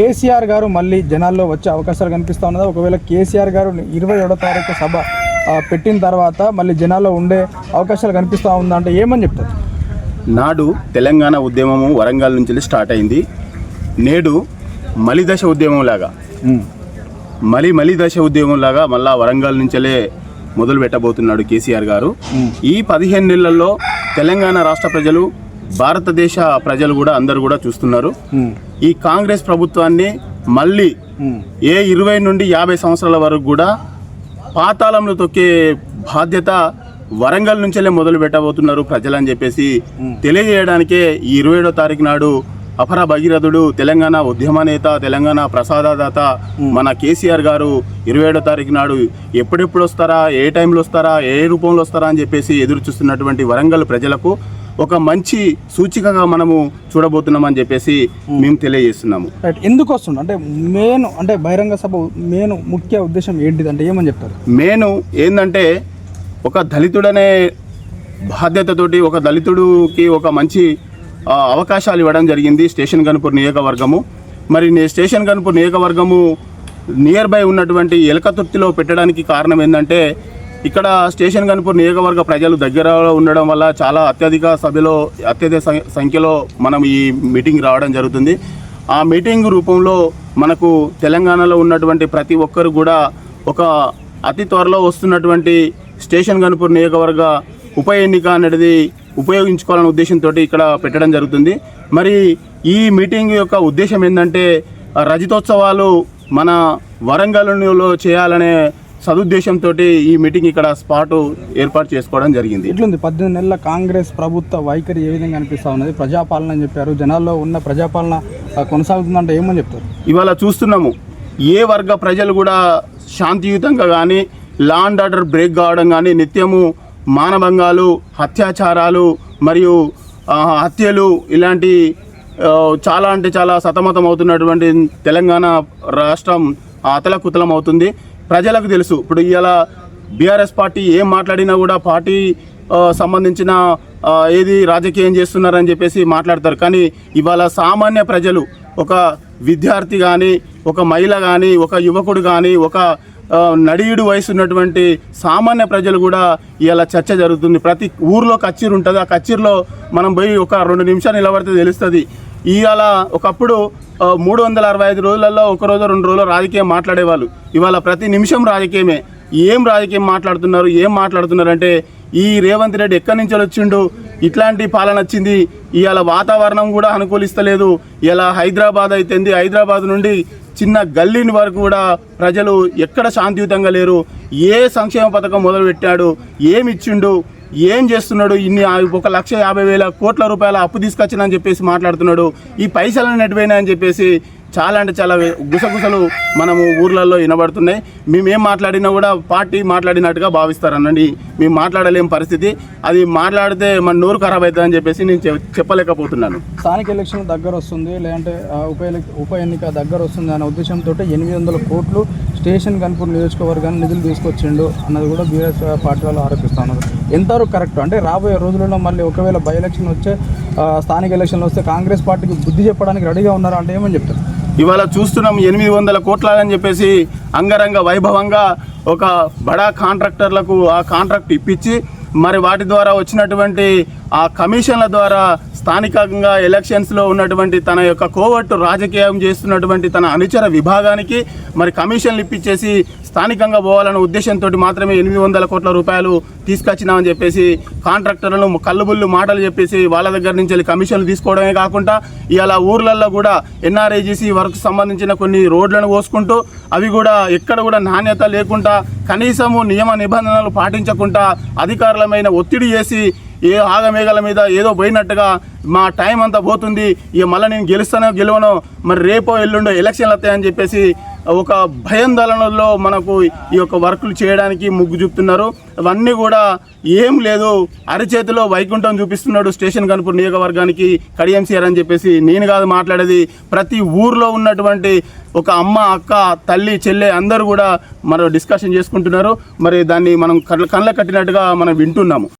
కేసీఆర్ గారు మళ్ళీ జనాల్లో వచ్చే అవకాశాలు కనిపిస్తా ఉన్నదా? ఒకవేళ కేసీఆర్ గారు ఇరవై ఏడో తారీఖు సభ పెట్టిన తర్వాత మళ్ళీ జనాల్లో ఉండే అవకాశాలు కనిపిస్తా ఉందా అంటే ఏమని చెప్తారు? నాడు తెలంగాణ ఉద్యమము వరంగల్ నుంచి స్టార్ట్ అయింది. నేడు మలిదశ ఉద్యమం లాగా. మలి మలి దశ ఉద్యమం లాగా మళ్ళా వరంగల్ నుంచలే మొదలు పెట్టబోతున్నాడు కేసీఆర్ గారు. ఈ పదిహేను నెలల్లో తెలంగాణ రాష్ట్ర ప్రజలు భారతదేశ ప్రజలు కూడా అందరూ కూడా చూస్తున్నారు. ఈ కాంగ్రెస్ ప్రభుత్వాన్ని మళ్ళీ ఏ ఇరవై నుండి యాభై సంవత్సరాల వరకు కూడా పాతాళంలో తొక్కే బాధ్యత వరంగల్ నుంచెలే మొదలు పెట్టబోతున్నారు ప్రజలని చెప్పేసి తెలియజేయడానికే ఈ ఇరవై ఏడో తారీఖు నాడు అపర భగీరథుడు తెలంగాణ ఉద్యమ నేత తెలంగాణ ప్రసాదదాత మన కేసీఆర్ గారు ఇరవై ఏడో తారీఖు నాడు ఎప్పుడెప్పుడు వస్తారా ఏ టైంలో వస్తారా ఏ రూపంలో వస్తారా అని చెప్పేసి ఎదురు చూస్తున్నటువంటి వరంగల్ ప్రజలకు ఒక మంచి సూచికగా మనము చూడబోతున్నామని చెప్పేసి మేము తెలియజేస్తున్నాము. రైట్ ఎందుకు వస్తుండ? అంటే మెయిన్ అంటే బహిరంగ సభ మెయిన్ ముఖ్య ఉద్దేశం ఏంటిది అంటే ఏమని చెప్తారు? మెయిన్ ఏంటంటే ఒక దళితుడనే బాధ్యతతోటి ఒక దళితుడికి ఒక మంచి అవకాశాలు ఇవ్వడం జరిగింది స్టేషన్ గన్పూర్ నియోజకవర్గము. మరి నే- స్టేషన్ గన్పూర్ నియోజకవర్గము నియర్ బై ఉన్నటువంటి ఎలకతుర్తిలో పెట్టడానికి కారణం ఏంటంటే ఇక్కడ స్టేషన్ గణపూర్ నియోజకవర్గ ప్రజలు దగ్గరలో ఉండడం వల్ల చాలా అత్యధిక సభ్యలో అత్యధిక సం- సంఖ్యలో మనం ఈ మీటింగ్ రావడం జరుగుతుంది. ఆ మీటింగ్ రూపంలో మనకు తెలంగాణలో ఉన్నటువంటి ప్రతి ఒక్కరు కూడా ఒక అతి త్వరలో వస్తున్నటువంటి స్టేషన్ గణపూర్ నియోజకవర్గ ఉప ఎన్నిక అనేది ఉపయోగించుకోవాలనే ఉద్దేశంతో ఇక్కడ పెట్టడం జరుగుతుంది. మరి ఈ మీటింగ్ యొక్క ఉద్దేశం ఏంటంటే రజతోత్సవాలు మన వరంగల్లో చేయాలనే సదుద్దేశంతో ఈ మీటింగ్ ఇక్కడ స్పాట్ ఏర్పాటు చేసుకోవడం జరిగింది. ఇట్లుంది పద్దెనిమిది నెలల కాంగ్రెస్ ప్రభుత్వ వైఖరి ఏ విధంగా అనిపిస్తా ఉన్నది? ప్రజాపాలన అని చెప్పారు. జనాల్లో ఉన్న ప్రజాపాలన కొనసాగుతుందంటే ఏమని చెప్తారు? ఇవాళ చూస్తున్నాము. ఏ వర్గ ప్రజలు కూడా శాంతియుతంగా కానీ లా అండ్ ఆర్డర్ బ్రేక్ కావడం కానీ నిత్యము మానభంగాలు అత్యాచారాలు మరియు హత్యలు ఇలాంటి చాలా అంటే చాలా సతమతం అవుతున్నటువంటి తెలంగాణ రాష్ట్రం అతలకుతలం అవుతుంది ప్రజలకు తెలుసు. ఇప్పుడు ఇలా బీఆర్ఎస్ పార్టీ ఏం మాట్లాడినా కూడా పార్టీ సంబంధించిన ఏది రాజకీయం చేస్తున్నారని చెప్పేసి మాట్లాడతారు. కానీ ఇవాళ సామాన్య ప్రజలు ఒక విద్యార్థి కానీ ఒక మహిళ కానీ ఒక యువకుడు కానీ ఒక నడియుడు వయసు ఉన్నటువంటి సామాన్య ప్రజలు కూడా ఇలా చర్చ జరుగుతుంది. ప్రతి ఊర్లో కచ్చీరు ఉంటుంది. ఆ కచ్చీరులో మనం పోయి ఒక రెండు నిమిషాలు నిలబడితే తెలుస్తుంది. ఇవాళ ఒకప్పుడు మూడు వందల అరవై ఐదు రోజులలో ఒక రోజు రెండు రోజులు రాజకీయం మాట్లాడేవాళ్ళు. ఇవాళ ప్రతి నిమిషం రాజకీయమే. ఏం రాజకీయం మాట్లాడుతున్నారు ఏం మాట్లాడుతున్నారు అంటే ఈ రేవంత్ రెడ్డి ఎక్కడి నుంచి వచ్చిండు? ఇట్లాంటి పాలన వచ్చింది. ఇవాళ వాతావరణం కూడా అనుకూలిస్తలేదు. ఇలా హైదరాబాద్ అయితేంది హైదరాబాద్ నుండి చిన్న గల్లీని వరకు కూడా ప్రజలు ఎక్కడ శాంతియుతంగా లేరు? ఏ సంక్షేమ పథకం మొదలుపెట్టాడు? ఏమి ఇచ్చిండు? ఏం చేస్తున్నాడు? ఇన్ని ఒక లక్ష యాభై వేల కోట్ల రూపాయల అప్పు తీసుకొచ్చినని చెప్పేసి మాట్లాడుతున్నాడు. ఈ పైసలను నెట్టిపోయినాయని చెప్పేసి చాలా అంటే చాలా గుసగుసలు మనము ఊర్లలో వినబడుతున్నాయి. మేమేం మాట్లాడినా కూడా పార్టీ మాట్లాడినట్టుగా భావిస్తారనండి. మేము మాట్లాడలేం పరిస్థితి. అది మాట్లాడితే మన నోరు ఖరాబ్ అవుతుందని చెప్పేసి నేను చెప్- చెప్పలేకపోతున్నాను. స్థానిక ఎలక్షన్ దగ్గర వస్తుంది లేదంటే ఉప ఉప ఎన్నిక దగ్గర వస్తుంది అనే ఉద్దేశంతో ఎనిమిది వందల కోట్లు స్టేషన్ కనుపూర్ నియోజకవర్గాన్ని నిధులు తీసుకొచ్చిండు అన్నది కూడా బీఆర్ఎస్ పార్టీ వాళ్ళు ఆరోపిస్తా ఉన్నారు. ఎంతవరకు కరెక్ట్ అంటే రాబోయే రోజులలో మళ్ళీ ఒకవేళ బై ఎలక్షన్ వచ్చే స్థానిక ఎలక్షన్లు వస్తే కాంగ్రెస్ పార్టీకి బుద్ధి చెప్పడానికి రెడీగా ఉన్నారు అంటే ఏమని చెప్తారు? ఇవాళ చూస్తున్నాం ఎనిమిది వందల కోట్లని చెప్పేసి అంగరంగ వైభవంగా ఒక బడా కాంట్రాక్టర్లకు ఆ కాంట్రాక్ట్ ఇప్పించి మరి వాటి ద్వారా వచ్చినటువంటి ఆ కమిషన్ల ద్వారా స్థానికంగా ఎలక్షన్స్లో ఉన్నటువంటి తన యొక్క కోవట్టు రాజకీయం చేస్తున్నటువంటి తన అనుచర విభాగానికి మరి కమిషన్లు ఇప్పించేసి స్థానికంగా పోవాలన్న ఉద్దేశంతో మాత్రమే ఎనిమిది వందల కోట్ల రూపాయలు తీసుకొచ్చినామని చెప్పేసి కాంట్రాక్టర్లను కళ్ళుబుల్లు మాటలు చెప్పేసి వాళ్ళ దగ్గర నుంచి వెళ్ళి కమిషన్లు తీసుకోవడమే కాకుండా ఇలా ఊర్లలో కూడా ఎన్ఆర్ఐజీసీ వర్క్ సంబంధించిన కొన్ని రోడ్లను పోసుకుంటూ అవి కూడా ఎక్కడ కూడా నాణ్యత లేకుండా కనీసము నియమ నిబంధనలు పాటించకుండా అధికారులమైన ఒత్తిడి చేసి ఏ ఆగమేఘాల మీద ఏదో పోయినట్టుగా మా టైం అంతా పోతుంది ఇక మళ్ళీ నేను గెలుస్తానో గెలవనో మరి రేపో ఎల్లుండో ఎలక్షన్లు వస్తాయని చెప్పేసి ఒక భయాందోళనలో మనకు ఈ యొక్క వర్కులు చేయడానికి ముగ్గు చూపుతున్నారు. అవన్నీ కూడా ఏం లేదు. అరిచేతిలో వైకుంఠం చూపిస్తున్నాడు స్టేషన్ కనుపూర్ నియోజకవర్గానికి కడియంసీఆర్ అని చెప్పేసి. నేను కాదు మాట్లాడేది. ప్రతి ఊర్లో ఉన్నటువంటి ఒక అమ్మ అక్క తల్లి చెల్లె అందరూ కూడా మనం డిస్కషన్ చేసుకుంటున్నారు. మరి దాన్ని మనం కళ్ళ కళ్ళ కట్టినట్టుగా మనం వింటున్నాము.